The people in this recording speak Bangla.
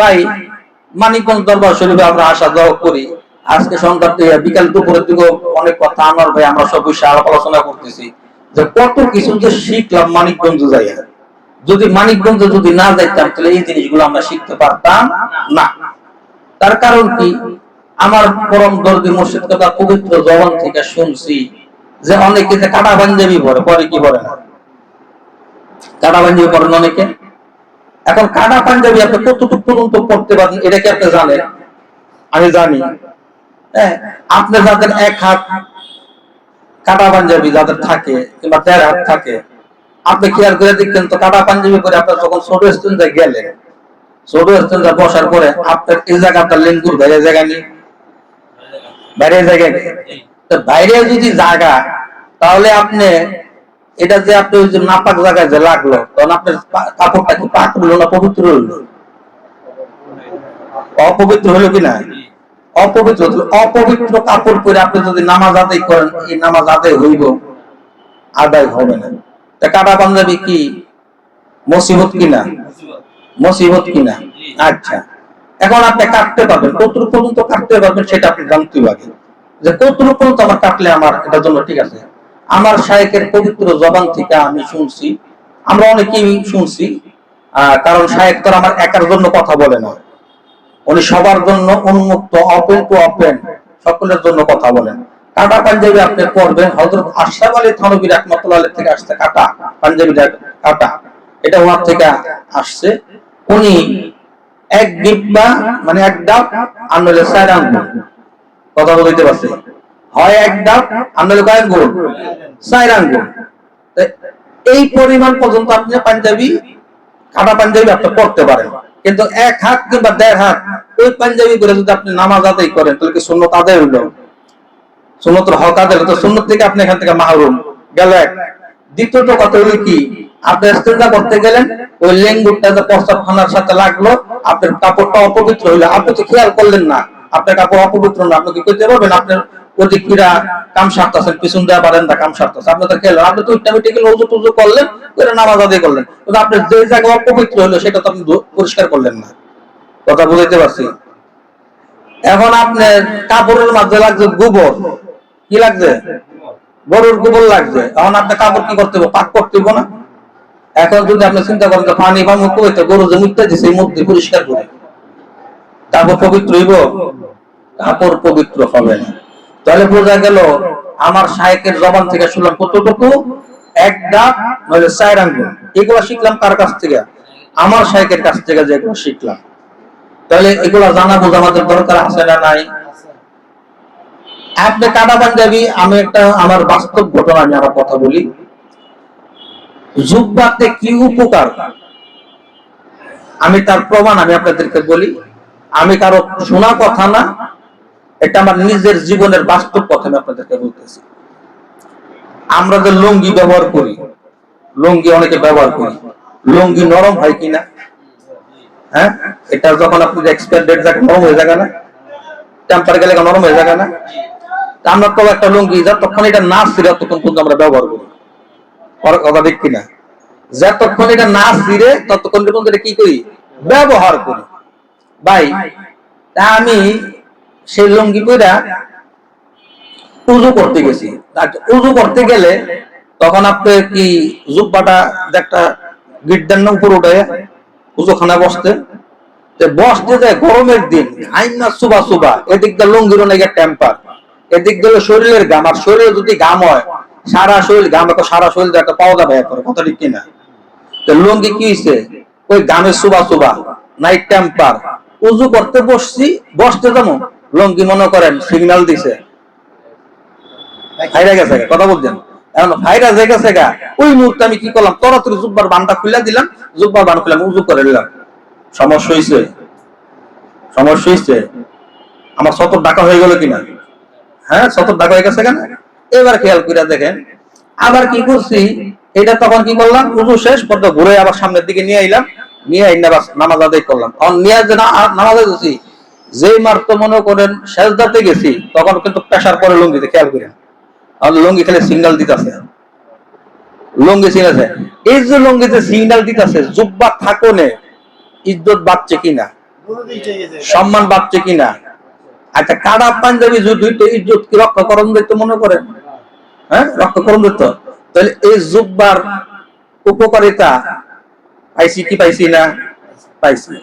ভাই, মানিকগঞ্জ দরবার শরীফে আমরা আসা যাওয়া করি। আজকে সন্ধ্যার বিকাল দুপুরের দিকে অনেক কথা আমার ভাই, আমরা সব বিষয়ে আলাপ আলোচনা করতেছি। যে কত কিছু যে শিখলাম মানিকগঞ্জ যাই যদি মানিকগঞ্জ যদি না যাইতাম, তাহলে এই জিনিসগুলো আমরা শিখতে পারতাম না। তার কারণ কি? আমার পরম দর্দি মুর্শিদ কথা পবিত্র জবান থেকে শুনছি যে অনেকে কাটা পাঞ্জাবি পরে পরে কি পরে? না কাটা পাঞ্জাবি পরেন অনেকে? এখন কাটা পাঞ্জাবি আপনি কতটুকু পর্যন্ত পড়তে পারেন এটা কি আপনি জানেন? আমি জানি। হ্যাঁ আপনি যাদের এক হাত কাটা পাঞ্জাবি যাদের থাকে কিংবা দেড় হাত থাকে আপনি খেয়াল করে দেখতেন তো কাটা পাঞ্জাবি করে আপনার যখন ছোট স্টুডেন্টে গেলেন ছোট স্টুডেন্টে বসার পরে আপনার এই জায়গাটা লেঙ্গুর বাইরে জায়গা নেই। বাইরে জায়গা নেই। তো বাইরে যদি জায়গা তাহলে আপনি এটা যে আপনি ওই যে নাপাক জায়গায় যে লাগল, তখন আপনার কাপড়টা কি পাক হলো না পবিত্র হলো? অপবিত্র হলো কি না? অপবিত্র। অপবিত্র কাপড় পরে আপনি যদি নামাজ আদায় করেন, এই নামাজ আদায় হইব, আদায় হবে না। তা কাটা পাঞ্জাবি কি? মুসিবত কিনা মুসিবত কিনা আচ্ছা। এখন আপনি কাটতে পারবেন, কতটুকু পর্যন্ত কাটতে পারবেন সেটা আপনি জানতে হবে যে কতটুকু পর্যন্ত আমার কাটলে আমার, এটার জন্য ঠিক আছে। আমার শায়েকের পবিত্র জবান থেকে আমি শুনছি, আমরা অনেকেই শুনছি কারণ শায়েক তো আমার একার জন্য কথা বলে না। উনি সবার জন্য উন্মুক্ত ওপেন টু ওপেন সকলের জন্য কথা বলেন। কাটা পাঞ্জাবি আপনি পড়বেন হযরত আশরাফ আলী থানবী রাহমাতুল্লাহ আলাইহি থেকে আসছে কাটা, পাঞ্জাবিটা কাটা। এটা ওনার থেকে আসছে। উনি এক ডিব্বা মানে এক ডাব, আর নইলে চার আঙ্গুল। কথা বলতে পারছে? হয় এক ডাব আঙ্গুল। এই পরিমাণ পর্যন্ত আপনি পাঞ্জাবি, কাটা পাঞ্জাবি আপনি পড়তে পারেন। কিন্তু এক হাত কিংবা দেড় হাত, ওই পাঞ্জাবি করে যদি আপনি নামাজ আদায় করেন, তাহলে কি সুন্নতের হক তো থেকে আপনি এখান থেকে মাহরুম গেল এক দ্বিতীয়ত কথা হলো কি, আপনি ইস্তেঞ্জা করতে গেলেন, ওই লেঙ্গুরটা যে প্রস্তাব খানার সাথে লাগল, আপনার কাপড়টা অপবিত্র হইল। আপনি তো খেয়াল করলেন না, আপনার কাপড় অপবিত্র না। আপনি কি করতে পারবেন? আপনার ওদিক কিরা কাম সারতেছেন পিছন দেওয়া পারেন না, কাম সারতেছে আপনি তো করলেন করে নামাজ আদায় করলেন। কিন্তু আপনার যে জায়গা অপবিত্র হলো সেটা তো আপনি পরিষ্কার করলেন না। কথা বুঝাইতে পারছি? এখন আপনার কাপড়ের মাঝে লাগছে গোবর। কি লাগছে? গরুর গোবর লাগছে। এখন আপনার কাপড় কি করতে হবে পাক করতে না? এখন যদি আপনি চিন্তা করেন পানি বা মুখ হইতে গরু যে মুখটা মুখ দিয়ে পরিষ্কার করে। কাপড় পবিত্র হইব? কাপড় পবিত্র হবে না। তাহলে বোঝা গেল আমার শায়েকের জবান থেকে শুনলাম কতটুকু? এক ডাক নইলে চার আঙ্গুল। এগুলো শিখলাম কার কাছ থেকে? আমার শায়েকের কাছ থেকে যেগুলো শিখলাম। তাহলে এগুলো জানা বোঝা আমাদের দরকার আছে না নাই? আপনি কাটা পাঞ্জাবি, আমি একটা, আমার বাস্তব ঘটনা আমি আমার কথা বলি। জুব্বাতে কি উপকার? আমি তার প্রমাণ আমি আপনাদেরকে বলি। আমি কারও শোনা কথা না এটা আমার নিজের জীবনের বাস্তব কথা আমি আপনাদেরকে বলতেছি। আমরা যে লুঙ্গি ব্যবহার করি, লুঙ্গি অনেকে ব্যবহার করি। লুঙ্গি নরম হয় কিনা? হ্যাঁ? এটা যখন আপনি এক্সপায়ার ডেট নরম হয়ে যাবে না? টেম্পার গেলে নরম হয়ে যাবে না? আমরা তো একটা লুঙ্গি, যতক্ষণ এটা না ছিঁড়ে ততক্ষণ পর্যন্ত আমরা ব্যবহার করি। পরে কথা ঠিক কিনা? যতক্ষণ এটা না ছিঁড়ে ততক্ষণ পর্যন্ত এটা কি করি? ব্যবহার করি। ভাই, তা আমি সেই লুঙ্গি পইরা উজু করতে গেছি। উজু করতে গেলে তখন আপনি কি জুব্বাটা একটা গিট না উপর উঠে উজুখানা বসতে? বসতে গরমের দিন সুবা সুবা, এদিক দিয়ে টেম্পার এদিক দিয়ে শরীরের গাম আর শরীরে যদি গাম হয়, সারা শরীর গাম একটা সারা শরীর একটা পাওয়া যাবে করে, কথা ঠিক কিনা? তো লুঙ্গি কি হয়েছে ওই গামের সুবা সুবা নাইট টেম্পার উজু করতে বসছি, বসতে যাব লুঙ্গি মনে করেন সিগন্যাল দিছে। গেছে কথা বলছেন? এখন যে গেছে গা, ওই মুহূর্তে আমি কি করলাম? তরাতরি জুব্বার বানটা খুলে দিলাম, জুব্বার বান উজু করে নিলাম। সমস্যা হয়েছে সমস্যা হয়েছে আমার সতর ডাকা হয়ে গেল কিনা? হ্যাঁ সতর ডাকা হয়ে গেছে কেন? এবার খেয়াল করে দেখেন, আবার কি করছি? এটা তখন কি করলাম? উজু শেষ পর্যন্ত ঘুরে আবার সামনের দিকে নিয়ে আইলাম, নিয়ে নামাজ আদায় করলাম। নিয়ে নামাজ আদায় যেই মাত্র মনে করেন সেজদাতে গেছি, তখন কিন্তু প্রেশার পরে লুঙ্গিতে খেয়াল করেন। আমাদের লুঙ্গি খেলে সিগন্যাল দিতেছে। লুঙ্গি সিগনাছে এই যে লুঙ্গিতে সিগন্যাল দিতেছে, জুব্বা থাকো নে ইজ্জত বাড়ছে কিনা? সম্মান বাড়ছে কিনা? আচ্ছা কাড়া পাঞ্জাবি যদি তো ইজ্জত কি রক্ষা করণ দিত মনে করেন? হ্যাঁ রক্ষা করণ দিত। তাহলে এই জুব্বার উপকারিতা পাইছি কি পাইছি না? পাইছি।